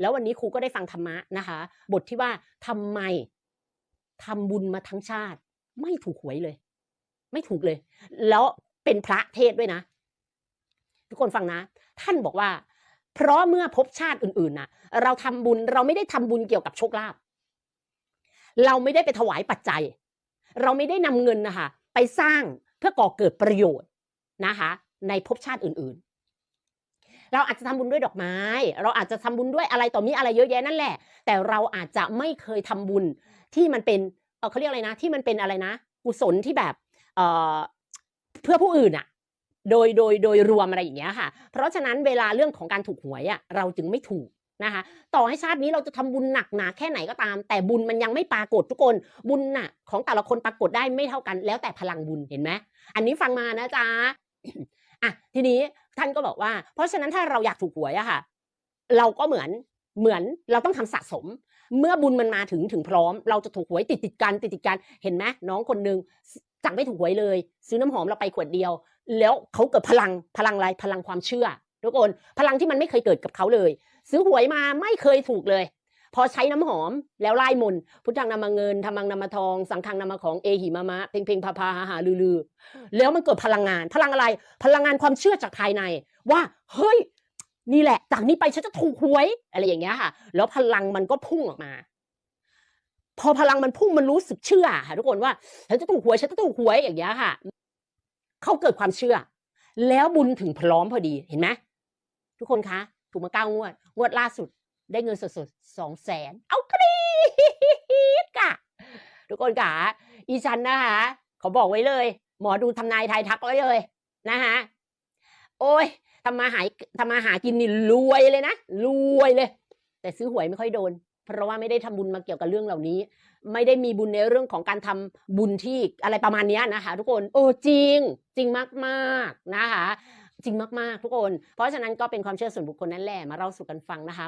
แล้ววันนี้ครูก็ได้ฟังธรรมะนะคะ บทที่ว่าทำไมทำบุญมาทั้งชาติ ไม่ถูกหวยเลย ไม่ถูกเลย แล้วเป็นพระเทศด้วยนะ ทุกคนฟังนะ ท่านบอกว่า เพราะเมื่อพบชาติอื่นๆน่ะ เราทำบุญเราไม่ได้ทำบุญเกี่ยวกับโชคลาภเราไม่ได้ไปถวายปัจจัย เราไม่ได้นำเงินนะคะไปสร้างเพื่อก่อเกิดประโยชน์นะคะ ในภพชาติอื่นๆ เราอาจจะทำบุญด้วยดอกไม้ เราอาจจะทำบุญด้วยอะไรต่อมีอะไรเยอะแยะนั่นแหละ แต่เราอาจจะไม่เคยทำบุญที่มันเป็นเเขาเรียกอะไรนะ ที่มันเป็นอะไรนะ กุศลที่แบบเอ่อเพื่อผู้อื่นอะโดยโดยโดยรวมอะไรอย่างเงี้ยค่ะ เพราะฉะนั้นเวลาเรื่องของการถูกหวยอะเราจึงไม่ถูกนะคะ ต่อให้ชาตินี้เราจะทำบุญหนักหนาแค่ไหนก็ตาม แต่บุญมันยังไม่ปรากฏทุกคน บุญน่ะของแต่ละคนปรากฏได้ไม่เท่ากัน แล้วแต่พลังบุญเห็นไหมอันนี้ฟังมานะจ๊ะอะทีนี้ ท่านก็บอกว่า เพราะฉะนั้นถ้าเราอยากถูกหวยอะค่ะ เราก็เหมือนเหมือนเราต้องทำสะสม เมื่อบุญมันมาถึงถึงพร้อม เราจะถูกหวยติดติดกันติดติดกันเห็นไหมน้องคนหนึ่งจากไม่ถูกหวยเลย ซื้อน้ำหอมเราไปขวดเดียว แล้วเขาเกิดพลังพลังอะไรพลังความเชื่อทุกคนพลังที่มันไม่เคยเกิดกับเขาเลย ซื้อหวยมาไม่เคยถูกเลย พอใช้น้ำหอมแล้วไล่มน พุทธังนามาเงินธรรมังนามาทอง สังฆังนามาของเอหิมามะ เพ่งเพ่งพาพาหาหาลือลือ แล้วมันเกิดพลังงาน พลังอะไร พลังงานความเชื่อจากภายใน ว่าเฮ้ยนี่แหละ จากนี้ไปฉันจะถูกหวยอะไรอย่างเงี้ยค่ะ แล้วพลังมันก็พุ่งออกมา พอพลังมันพุ่งมันรู้สึกเชื่อค่ะทุกคนว่าฉันจะถูกหวยฉันจะถูกหวยอย่างเงี้ยค่ะเขาเกิดความเชื่อ แล้วบุญถึงพร้อมพอดีเห็นไหมทุกคนคะถูกมาเก้างวด งวดล่าสุด ได้เงินสดๆสองแสนเอากรี๊ดค่ะทุกคนค่ะอีฉันนะคะเขาบอกไว้เลย หมอดูทำนายทายทักไว้เลยนะคะโอ้ยทำมาหาทำมาหากินนี่รวยเลยนะรวยเลย แต่ซื้อหวยไม่ค่อยโดน เพราะว่าไม่ได้ทำบุญมาเกี่ยวกับเรื่องเหล่านี้ ไม่ได้มีบุญในเรื่องของการทำบุญที่อะไรประมาณนี้นะคะ ทุกคนโอ้จริง จริงมากๆนะคะจริงมากๆ ทุกคน เพราะฉะนั้นก็เป็นความเชื่อส่วนบุคคลนั่นแหละมาเล่าสู่กันฟังนะคะ